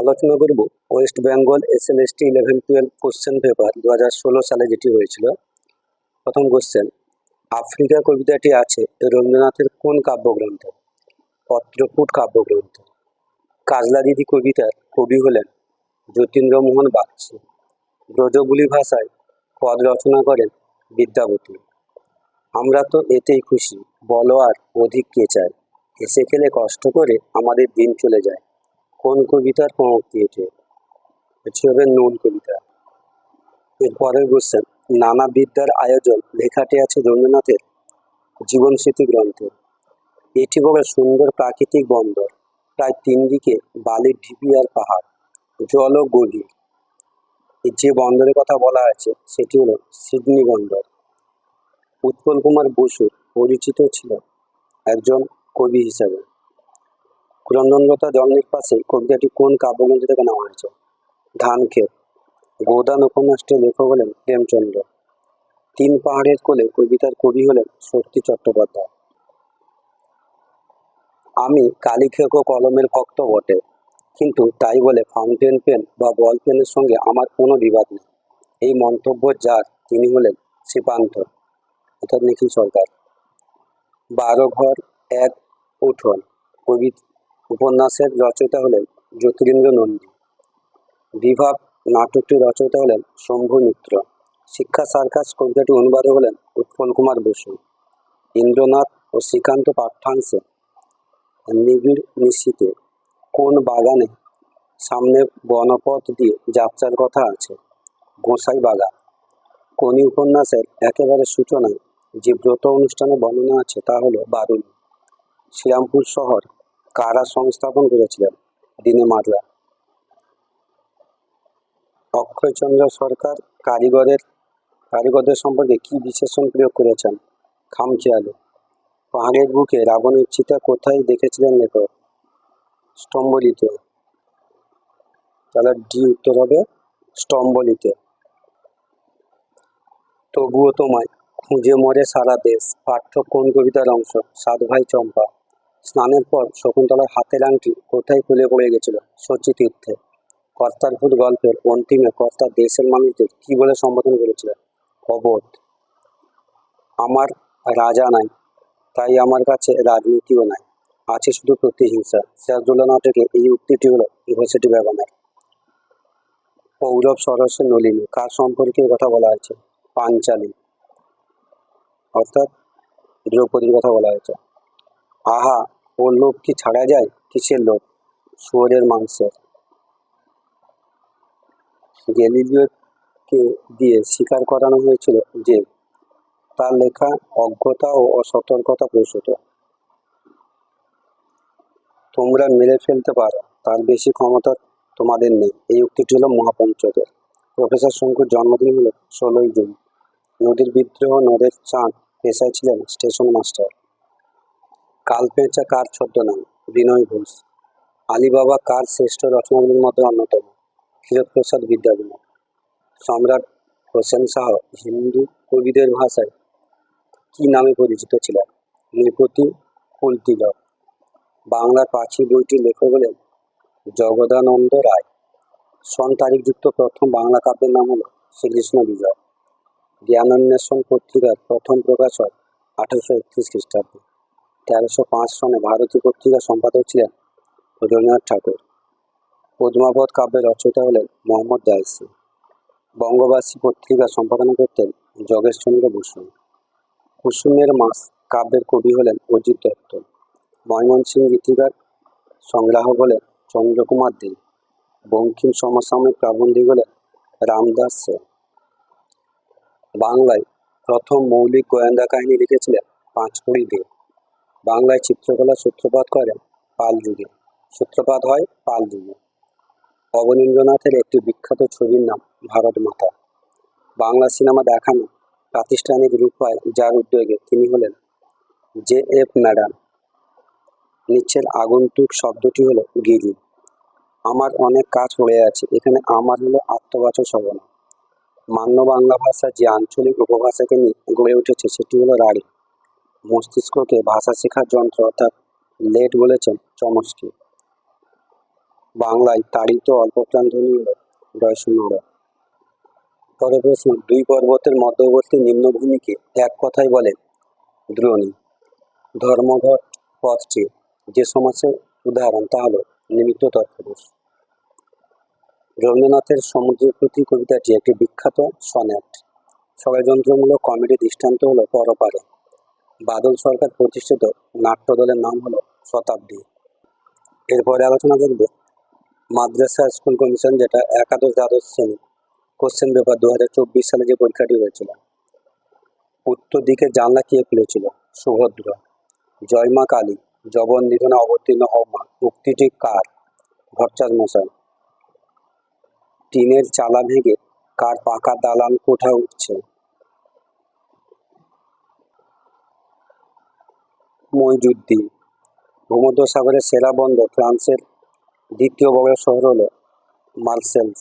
আলোচনা করব West Bengal S L S T eleven twelve question paper দু হাজার ষোলো সালে যেটি হয়েছিল। প্রথম কোশ্চেন আফ্রিকা কবিতাটি আছে রবীন্দ্রনাথের কোন কাব্যগ্রন্থ? পত্রকূট কাব্যগ্রন্থ। কাজলা দিদি কবিতার কবি হলেন যতীন্দ্রমোহন বাগচি। ব্রজবুলি ভাষায় পদ রচনা করেন বিদ্যাপতি আমরা তো এতেই খুশি, বলো আর অধিক কে চায়? হেসে খেলে কষ্ট করে আমাদের দিন চলে যায়। কোন কবিতার পঙ্ক্তি এটি? এটি হবে নুন কবিতা। এরপরের কোশ্চেন নানা বিদ্যার আয়োজন, লেখাটি আছে রবীন্দ্রনাথের জীবন স্মৃতি গ্রন্থে। এটি বড় সুন্দর প্রাকৃতিক বন্দর। প্রায় তিন দিকে বালির ঢিপি আর পাহাড়, জল ও গভীর। যে বন্দরের কথা বলা আছে সেটি হলো সিডনি বন্দর। উৎপল কুমার বসু পরিচিত ছিল একজন কবি হিসাবে। ক্রন্দনলতা জন্মের পাশে কবিতাটি কোন কাব্যগ্রন্থ থেকে নেওয়া হয়েছে? ধানক্ষেত। গোদান উপন্যাসটির লেখক হলেন প্রেমচন্দ্র। তিন পাহাড়ের কোলে কবিতার কবি হলেন শক্তি চট্টোপাধ্যায়। আমি কালিখেক কলমের ভক্ত বটে, কিন্তু তাই বলে ফাউন্টেন পেন বা বল পেনের সঙ্গে আমার কোনো বিবাদ নেই। এই মন্তব্য যার, তিনি হলেন শ্রীপান্ত অর্থাৎ নিখিল সরকার। বারো ঘর এক উঠোন, কবি উপন্যাসের রচয়িতা হলেন জ্যোতিরিন্দ্র নন্দী। বিভাব নাটকটির রচয়িতা হলেন শম্ভু মিত্র। শিক্ষা সার্কাস কবিতাটি অনুবাদক হলেন উৎপল কুমার বসু। ইন্দ্রনাথ ও শ্রীকান্ত পাঠ্যাংশে নিবিড় নিশ্চিতে কোন বাগানে সামনে বনপথ দিয়ে যাত্রার কথা আছে? গোসাই বাগান। কোনি উপন্যাসের একেবারে সূচনায় যে ব্রত অনুষ্ঠানে বর্ণনা আছে তা হলো বারুণী। শ্রীরামপুর শহর কারা সংস্থাপন করেছিলেন? দিনে মারলা অক্ষয়চন্দ্র সরকার কারিগরের, কারিগরদের সম্পর্কে কি বিশেষণ প্রয়োগ করেছেন? খামখেয়ালি। পাহাড়ের বুকে রাবণের চিতা কোথায় দেখেছিলেন লেখক? স্তম্ভলিতে। তাহলে ডি উত্তর হবে স্তম্ভলিতে। তবুও তোমায়, খুঁজে মরে সারা দেশ। পাঠ্য কোন কবিতার অংশ? সাত ভাই চম্পা। স্নানের পর শকুন্তলার হাতের আংটি কোথায় খুলে পড়ে গেছিল? সচি তীর্থে। কর্তারপুর গল্পের অন্তিমে কর্তা দেশের মানুষদের কি বলে সম্বোধন করেছিলেন? অবোধ। আমার রাজা নাই, তাই আমার কাছে রাজনীতিও নাই। আছে শুধু প্রতিহিংসা। সিরাজদৌল্লা নাটকে এই উক্তিটি হলো ঘোষেটি ব্যবহার পৌরব সরসে নলিনী, কার সম্পর্কে কথা বলা হয়েছে? পাঞ্চালী। অর্থাৎ দ্রৌপদীর কথা বলা হয়েছে। আহা ও লোভ কি ছাড়া যায়? কিসের লোভ? শুয়োরের মাংসের গ্যালিলিওকে দিয়ে স্বীকার করানো হয়েছিল যে, তার লেখা অজ্ঞতা ও অসতর্কতা প্রসূত। তোমরা মেরে ফেলতে পারো, তার বেশি ক্ষমতা তোমাদের নেই। এই উক্তিটি হলো মহাপঞ্চকের প্রফেসর শঙ্কুর জন্মদিন হলো ষোলোই জুন। নদীর বিদ্রোহ, নদের চাঁদ, পেশায় ছিলেন স্টেশন মাস্টার কালপেঁচা কার ছদ্মনাম? বিনয় ঘোষ। আলিবাবা কার শ্রেষ্ঠ রচনাগুলির মধ্যে অন্যতম? ক্ষীরপ্রসাদ বিদ্যাবিনোদ সম্রাট হোসেন শাহ হিন্দু কবিদের ভাষায় কি নামে পরিচিত ছিলেন? নৃপতি কুলতিলক বাংলার প্রাচী বইটির লেখক হলেন জগদানন্দ রায়। সন তারিখযুক্ত প্রথম বাংলা কাব্যের নাম হলো শ্রীকৃষ্ণ বিজয়। জ্ঞানোন্বেষণ পত্রিকার প্রথম প্রকাশক আঠারোশো একত্রিশ খ্রিস্টাব্দে। তেরোশো পাঁচ সনে ভারতী পত্রিকার সম্পাদক ছিলেন রবীন্দ্রনাথ ঠাকুর। পদ্মাবত কাব্যের রচয়িতা হলেন মোহাম্মদ দায়সি বঙ্গবাসী পত্রিকা সম্পাদনা করতেন যোগেশচন্দ্র বসু। কুসুমের মাস কাব্যের কবি হলেন অজিত দত্ত। ময়মনসিংহ গীতিকার সংগ্রাহক হলেন চন্দ্রকুমার দে। বঙ্কিম সমসাময়িক প্রাবন্ধিক হলেন রামদাস সেন বাংলায় প্রথম মৌলিক গোয়েন্দা কাহিনী লিখেছিলেন পাঁচকুড়ি দে। বাংলায় চিত্রকলা সূত্রপাত করেন পাল যুগে। সূত্রপাত হয় পাল যুগে। অবনীন্দ্রনাথের একটি বিখ্যাত ছবির নাম ভারত মাতা। বাংলা সিনেমা দেখানো প্রাতিষ্ঠানিক রূপ পায় যার উদ্যোগে তিনি হলেন জে এফ ম্যাডাম নিচের আগন্তুক শব্দটি হলো গিরি। আমার অনেক কাজ পড়ে আছে, এখানে আমার হলো আত্মবাচক সবনা মান্য বাংলা ভাষা যে আঞ্চলিক উপভাষাকে নিয়ে গড়ে উঠেছে, সেটি হলো রাঢ়ী। মস্তিষ্ককে ভাষা শেখার যন্ত্র অর্থাৎ লেট বলেছেন চমস্কি। বাংলায় তাড়িত অল্পপ্রাণ ধ্বনি পরের প্রশ্ন, দুই পর্বতের মধ্যবর্তী নিম্নভূমিকে এক কথায় বলে দ্রোণী। ধর্মঘট পথটি যে সমাসের উদাহরণ, তা হল নিমিত্ত তৎপুরুষ রবীন্দ্রনাথের সমুদ্রের প্রতি কবিতাটি একটি বিখ্যাত সনেট। ষড়যন্ত্রমূলক কমেডি দৃষ্টান্ত হলো পরপারে। বাদল সরকার প্রতিষ্ঠিত নাট্যদলের নাম হলো শতাব্দী। এরপরে আলোচনা করব মাদ্রাসা স্কুল কমিশন যেটা একাদশ দ্বাদশ শ্রেণি কোশ্চেন পেপার দু হাজার চব্বিশ সালে যে পরীক্ষাটি হয়েছিল। উত্তর দিকে জানলা কে খুলেছিল? সুভদ্র। জয়মা কালী। জবন নিধনে অবতীর্ণ হওয়া উক্তিটি কার? ভট্টাচ মশাই। টিনের চালা ভেঙে কার পাকা দালান কোঠা উঠছে? মইজুদ্দিন ভূমধ্যসাগরের সেরা বন্দর ফ্রান্সের দ্বিতীয় বড় শহর হলো মার্সেলস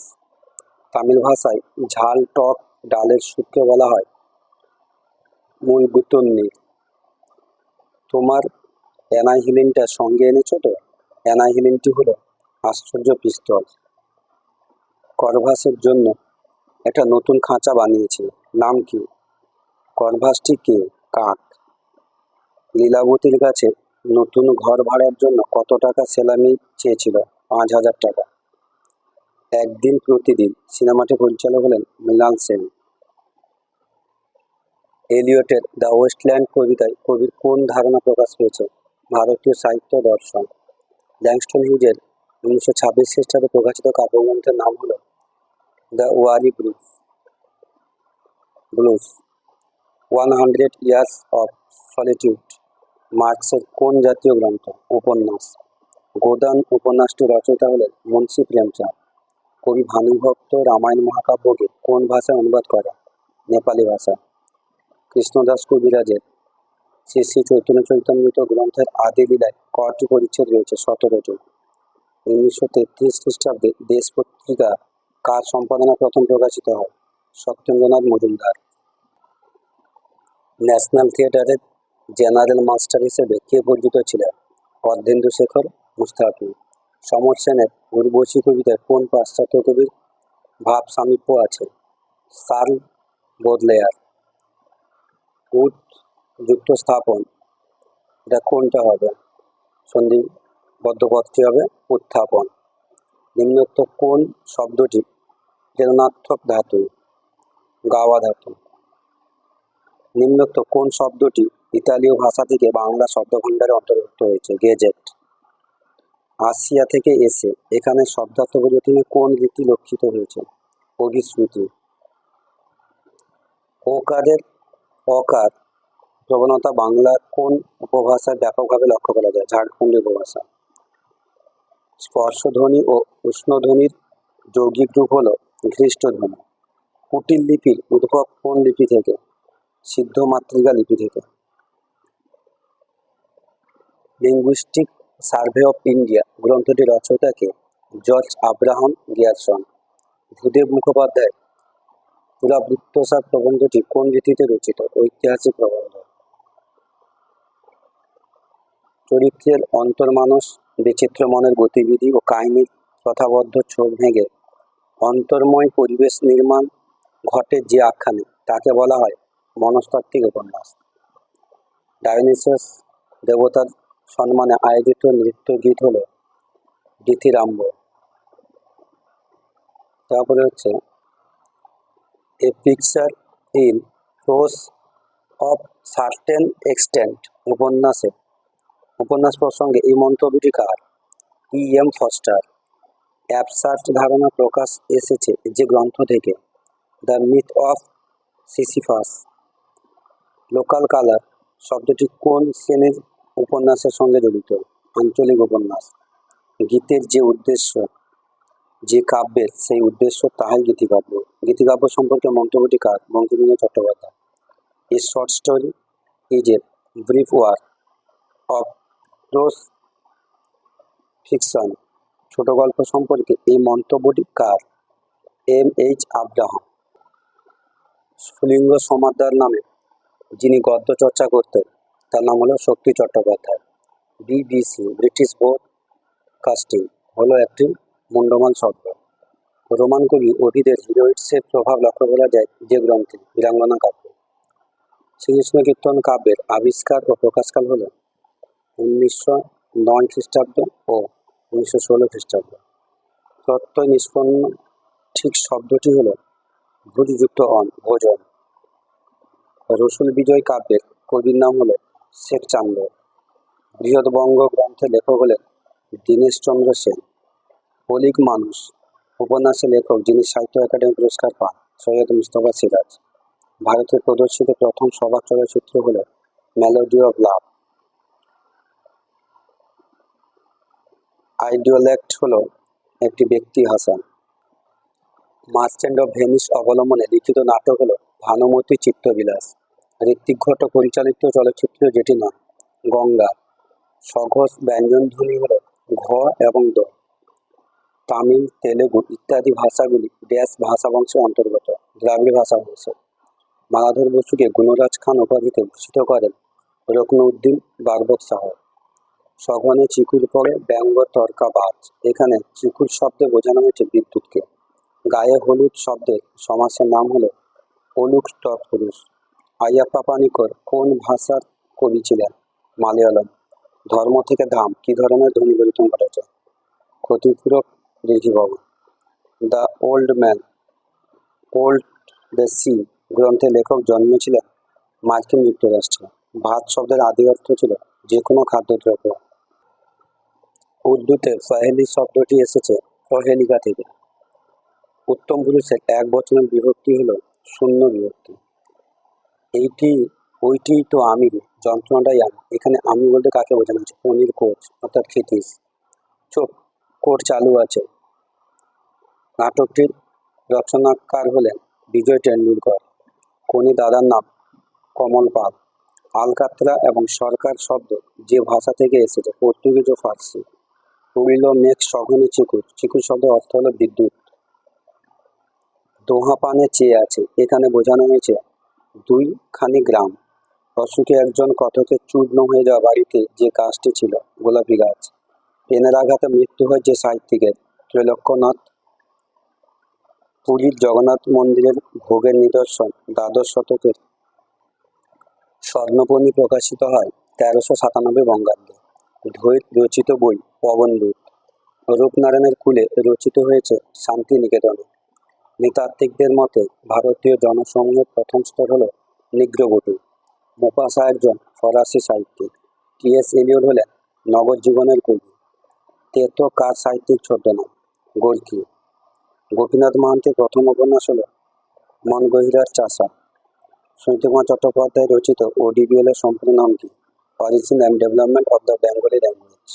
তামিল ভাষায় ঝাল টক ডালের সূত্রে বলা হয় মূল গুতন্নি তোমার অ্যানাহিলিনটা সঙ্গে এনেছো তো? অ্যানাহিলিনটি হলো আশ্চর্য পিস্তল। করভাসের জন্য একটা নতুন খাঁচা বানিয়েছে। নাম কি? করভাসটি কে? কাক। লীলাবতীর কাছে নতুন ঘর ভাড়ার জন্য কত টাকা সেলামি চেয়েছিল? পাঁচ হাজার টাকা। একদিন প্রতিদিন সিনেমাটি পরিচালক হলেন মৃণাল সেন। এলিয়টের দ্য ওয়েস্টল্যান্ড কবিতায় কবির কোন ধারণা প্রকাশ পেয়েছে? ভারতীয় সাহিত্য দর্শন। ল্যাংস্টন হিউজের উনিশশো ছাব্বিশ খ্রিস্টাব্দে প্রকাশিত কাব্যগ্রন্থের নাম হলো the worry blues blues one hundred years of solitude. মার্কসের কোন জাতীয় গ্রন্থ? উপন্যাস। গোদান উপন্যাসটি রচয়িতা হলেন মুন্সী প্রেমচাঁদ। কবি ভানুভক্ত রামায়ণ মহাকাব্যকে কোন ভাষায় অনুবাদ করে নেপালি ভাষা। কৃষ্ণদাস কবিরাজের শ্রী শ্রী চৈতন্য চৈতন্যিত গ্রন্থের আদি লীলায় কটি পরিচ্ছেদ রয়েছে সতেরোটি উনিশশো তেত্রিশ খ্রিস্টাব্দে দেশ পত্রিকা কার সম্পাদনা প্রথম প্রকাশিত হয়? সত্যেন্দ্রনাথ মজুমদার। ন্যাশনাল থিয়েটারের জেনারেল মাস্টার হিসেবে কে পরিচিত ছিলেন? অর্ধেন্দু শেখর মুস্তাফি সমর সেনের উর্বশী কবিতায় কোন পাশ্চাত্য কবির ভাব সামীপ্য আছে? Charles Baudelaire. উৎ যুক্ত স্থাপন এটা কোনটা হবে? সন্ধিবদ্ধ পদটি হবে উত্থাপন। নিম্নোক্ত কোন শব্দটি প্রেরণাত্মক ধাতু, গাওয়া ধাতু? নিম্নোক্ত কোন শব্দটি ইতালীয় ভাষা থেকে বাংলা শব্দভাণ্ডারে অন্তর্ভুক্ত হয়েছে, গেজেট। আসিয়া থেকে এসে এখানে শব্দার্থ পরিবর্তনে কোন রীতি লক্ষিত হয়েছে অভিশ্রুতি ওকারের অকার প্রবণতা বাংলার কোন উপভাষায় ব্যাপকভাবে লক্ষ্য করা যায়? ঝাড়খণ্ডী উপভাষা। স্পর্শধ্বনি ও উষ্ণধ্বনির যৌগিক রূপ হল ঘৃষ্টধ্বনি। কুটিল লিপির উদ্ভব কোন লিপি থেকে? সিদ্ধ মাতৃকা লিপি থেকে। লিঙ্গুইস্টিক সার্ভে অফ ইন্ডিয়া গ্রন্থটির রচয়িতাকে George Abraham Grierson. Bhudev Mukhopadhyay. Purabrittasar প্রবন্ধটি কোন রীতিতে রচিত? ঐতিহাসিক প্রবন্ধ। চরিত্রের অন্তর্মানস, বিচিত্র মনের গতিবিধি ও কাহিনীর প্রথাবদ্ধ ছোপ ভেঙে অন্তর্ময় পরিবেশ নির্মাণ ঘটে যে আখ্যানে, তাকে বলা হয় মনস্তাত্ত্বিক উপন্যাস। ডায়োনিসাস দেবতার সম্মানে আয়োজিত নৃত্য গীত হল ডিথিরাম্ব তারপরে হচ্ছে a picture in prose of certain extent উপন্যাসে। উপন্যাস প্রসঙ্গে এই মন্তব্যটি কার? E M Forster. অ্যাবসার্ট ধারণা প্রকাশ এসেছে যে গ্রন্থ থেকে। The myth of Sisyphus local colour শব্দটি কোন শ্রেণির উপন্যাসের সঙ্গে জড়িত, আঞ্চলিক উপন্যাস। গীতের যে উদ্দেশ্য, যে কাব্যের সেই উদ্দেশ্য তাহাই গীতিকাব্য। গীতিকাব্য সম্পর্কে মন্তব্যটি কার? Bankimchandra Chattopadhyay. A short story is a brief work of prose fiction ছোট গল্প সম্পর্কে এই মন্তব্যটি কার? M H Abraham. Sphulinga Samadar নামে যিনি গদ্য চর্চা করতেন তার নাম হলো Shakti Chattopadhyay BBC British broadcasting হলো একটি মুন্ডমাল শব্দ রোমান কবি ওভিদের হিরোইটসের প্রভাব লক্ষ্য করা যায় যে গ্রন্থে বীরাঙ্গনা কাব্য। শ্রীকৃষ্ণ কীর্তন কাব্যের আবিষ্কার ও প্রকাশকাল হল উনিশশো নয় খ্রিস্টাব্দ ও উনিশশো ষোলো খ্রিস্টাব্দ। প্রত্যয় নিষ্পন্ন ঠিক শব্দটি হল ভুজযুক্ত অন ভোজন। রসুল বিজয় কাব্যের কবির নাম হল শেখ চান্দ। বৃহৎবঙ্গ গ্রন্থে লেখক হলেন দীনেশচন্দ্র সেন। অলিক মানুষ। উপন্যাসে লেখক যিনি সাহিত্য একাডেমি পুরস্কার পান, সৈয়দ মুস্তফা সিরাজ। ভারতে প্রদর্শিত প্রথম সভা চলচ্চিত্র হল মেলোডি অফ লাভ। আইডিওলেক্ট হল একটি ব্যক্তি হাসান। মার্চেন্ট অফ ভেনিস অবলম্বনে লিখিত নাটক হল ভানুমতি চিত্তবিলাস। ঋত্বিক ঘটক পরিচালিত চলচ্চিত্র যেটি নয় গঙ্গা। সঘস ব্যঞ্জনধ্বনি হল ঘ এবং দ। তামিল, তেলেগু ইত্যাদি ভাষাগুলি ড্যাশ ভাষা বংশের অন্তর্গত, দ্রাবিড় ভাষা বংশ। মালাধর বসুকে গুণরাজ খান উপাধিতে ভূষিত করেন রকনউদ্দিন বারবক শাহ সঘনে চিকুর পরে ব্যঙ্গ তর্কা বাজ। এখানে চিকুর শব্দে বোঝানো হয়েছে বিদ্যুৎকে। গায়ে হলুদ শব্দের সমাসের নাম হলো অলুক তৎপুরুষ। আইয়াপ্পা পানিকর কোন ভাষার কবি ছিলেন? মালয়ালম। ধর্ম থেকে ধাম কি ধরনের ধ্বনি পরিবর্তন ঘটেছে? ক্ষতিপূরক Rishibabu the old man. Old the sea গ্রন্থের লেখক জন্মেছিলেন মার্কিন যুক্তরাষ্ট্রে। ভাত শব্দের আদি অর্থ ছিল যে কোনো খাদ্যদ্রব্য উর্দুতে ফাহেলি শব্দটি এসেছে প্রহেলিকা থেকে। উত্তম পুরুষের এক বছরের বিভক্তি হলো শূন্য বিভক্তি। এইটি, ওইটি তো আমি, যন্ত্রণাটাই আমি। এখানে আমি বলতে কাকে বোঝানো হচ্ছে পনির কোচ, অর্থাৎ ক্ষিতিস চোখ, কোট চালু আছে। নাটকটির রচনাকার হলেন বিজয় টেন্ডুলকর কোনি দাদার নাম কমল পাল। আলকাতরা এবং সরকার শব্দ যে ভাষা থেকে এসেছে, পর্তুগিজ ও ফার্সি। তুলিল মেঘ সঘনে চিকুর চিকুর শব্দের অর্থ হলো বিদ্যুৎ। দোহা পানে চেয়ে আছে। এখানে বোঝানো হয়েছে দুইখানি গ্রাম। অসুখে একজন কথকে চূর্ণ হয়ে যাওয়া বাড়িতে যে গাছটি ছিল, গোলাপি গাছ। পেনের আঘাতে মৃত্যু হয় যে সাহিত্যিকের, ত্রৈলক্যনাথ পুরীর জগন্নাথ মন্দিরের ভোগের নিদর্শন দ্বাদশ শতকের স্বর্ণপণি প্রকাশিত হয় তেরোশো সাতানব্বই বঙ্গাব্দে। ধৈর্য রচিত বই, পবনদূত। রূপনারায়ণের কুলে রচিত হয়েছে শান্তিনিকেতনে। নৃতাত্ত্বিকদের মতে, ভারতীয় জনসমূহের প্রথম স্তর হল নিগ্রবটু মোপাসা একজন ফরাসি সাহিত্যিক। টি এস এলিয়ট হলেন নগর জীবনের কবি তেতো কার সাহিত্যিক ছদ্মনাম গোর্কি গোপীনাথ মাহান্তের প্রথম উপন্যাস হল মন গহিরার চাষা। সুনীতিকুমার চট্টোপাধ্যায় রচিত ওডিবিএল এর সম্পূর্ণ নাম কি origin and development of the Bengali language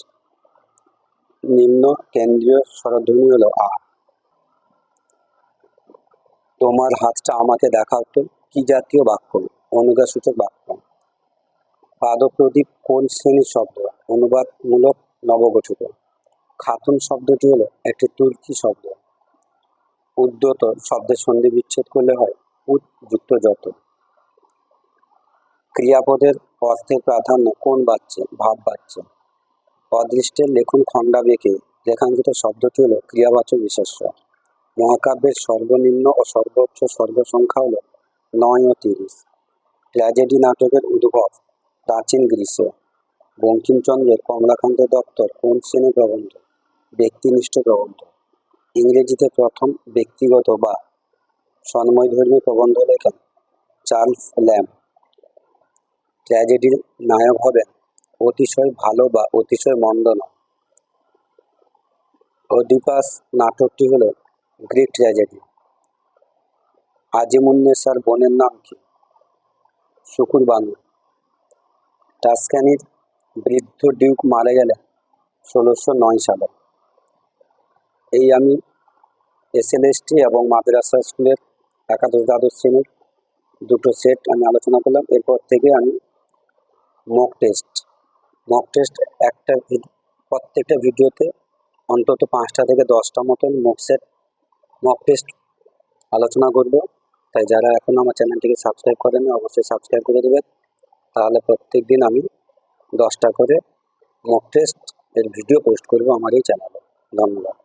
নিম্ন কেন্দ্রীয় স্বরধ্বনি হল আ। তোমার হাতটা আমাকে দেখাও তো, কি জাতীয় বাক্য? অনুগাসূচক বাক্য। পাদপ্রদীপ কোন শ্রেণির শব্দ? অনুবাদমূলক নবগঠিত। খাতুন শব্দটি হলো একটি তুর্কি শব্দ। উদ্যত শব্দের সন্ধি বিচ্ছেদ করলে হয় উদ যুক্ত যত। ক্রিয়াপদের অর্থের প্রাধান্য কোন বাচ্চে ভাব বাচ্চে অদৃষ্টের লেখন খণ্ডা বেঁকে রেখাঙ্কিত শব্দটি হলো ক্রিয়াবাচক বিশেষ্য। মহাকাব্যের সর্বনিম্ন ও সর্বোচ্চ সর্বসংখ্যা হল নয় ও তিরিশ। ট্র্যাজেডি নাটকের উদ্ভব প্রাচীন গ্রীষ্মে। বঙ্কিমচন্দ্রের কমলাকান্ত দপ্তর কোন শ্রেণি প্রবন্ধ? ব্যক্তিনিষ্ঠ প্রবন্ধ। ইংরেজিতে প্রথম ব্যক্তিগত বা সন্ময়ধর্মী প্রবন্ধ লেখেন চার্লস ল্যাম্প ট্র্যাজেডির নায়ক হবেন অতিশয় ভালো বা অতিশয় মন্দ নয় অডিপাস নাটকটি হল গ্রিক ট্র্যাজেডি আজিমুন্নেসার বোনের নাম কি? শুকুর বানু টাস্কানির বৃদ্ধ ডিউক মারা গেলেন ষোলোশো নয় সালে। এই আমি এসএলএসটি এবং মাদ্রাসা স্কুলের একাদশ দ্বাদশ শ্রেণির দুটো সেট আমি আলোচনা করলাম। এরপর থেকে আমি মক টেস্ট মক টেস্ট একটা প্রত্যেকটা ভিডিওতে অন্তত পাঁচটা থেকে দশটা মতন মক সেট মক টেস্ট আলোচনা করব। তাই যারা এখন আমার চ্যানেলটিকে সাবস্ক্রাইব করেনি অবশ্যই সাবস্ক্রাইব করে দেবেন। তাহলে প্রত্যেক দিন আমি দশটা করে মক টেস্ট এর ভিডিও পোস্ট করব আমার এই চ্যানেলে ধন্যবাদ।